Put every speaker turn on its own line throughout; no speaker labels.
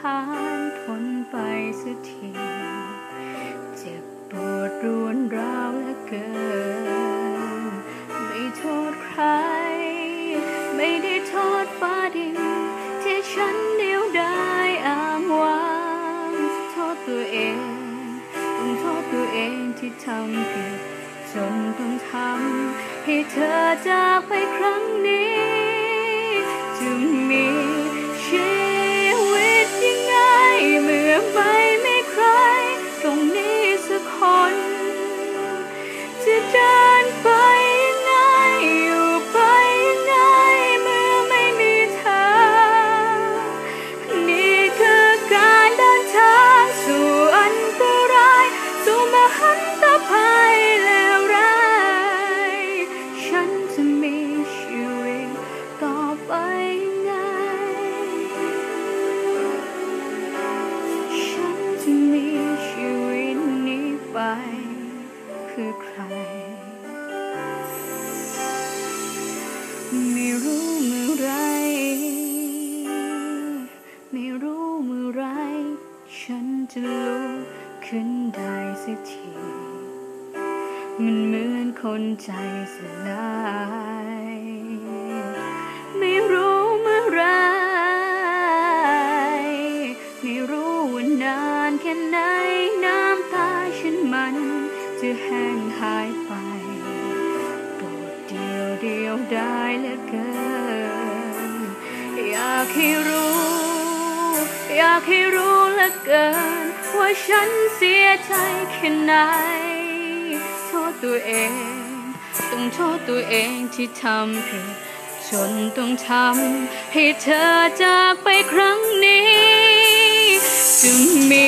ผ่านพ้นไปสักทีเจ็บปวดรวนร้าวเหลือเกิน ไม่โทษใคร ไม่ได้โทษฟ้าดิน ที่ฉันเดียวได้อ้างว้างโทษตัวเองต้องโทษตัวเองที่ทำผิดจนต้องทำให้เธอจากไปครั้งนี้จะมี ไม่รู้เมื่อไร ไม่รู้เมื่อไร ฉันจะลุกขึ้นได้สักที มันเหมือนคนใจสลายไม่รู้เมื่อไร ไม่รู้ว่านานแค่ไหนน้ำตาฉันมัน จะแห้งหายไปโดดเดียวเดียวได้เหลือเกิน อยากให้รู้ อยากให้รู้เหลือเกิน ว่าฉันเสียใจแค่ไหนโทษตัวเอง ต้องโทษตัวเองที่ทำผิดจนต้องทำให้เธอจากไปครั้งนี้ จะมี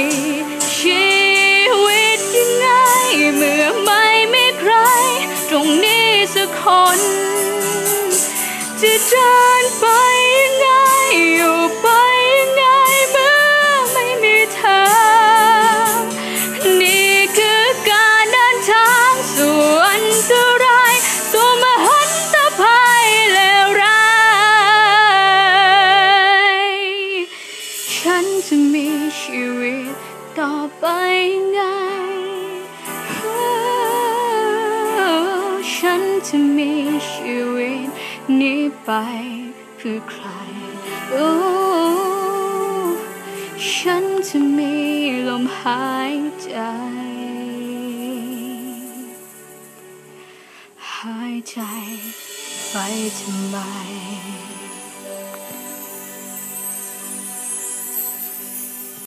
จะ จะมีชีวิตนี้ไปเพื่อใครโอ้ฉันจะมีลมหายใจ หายใจไปทำไม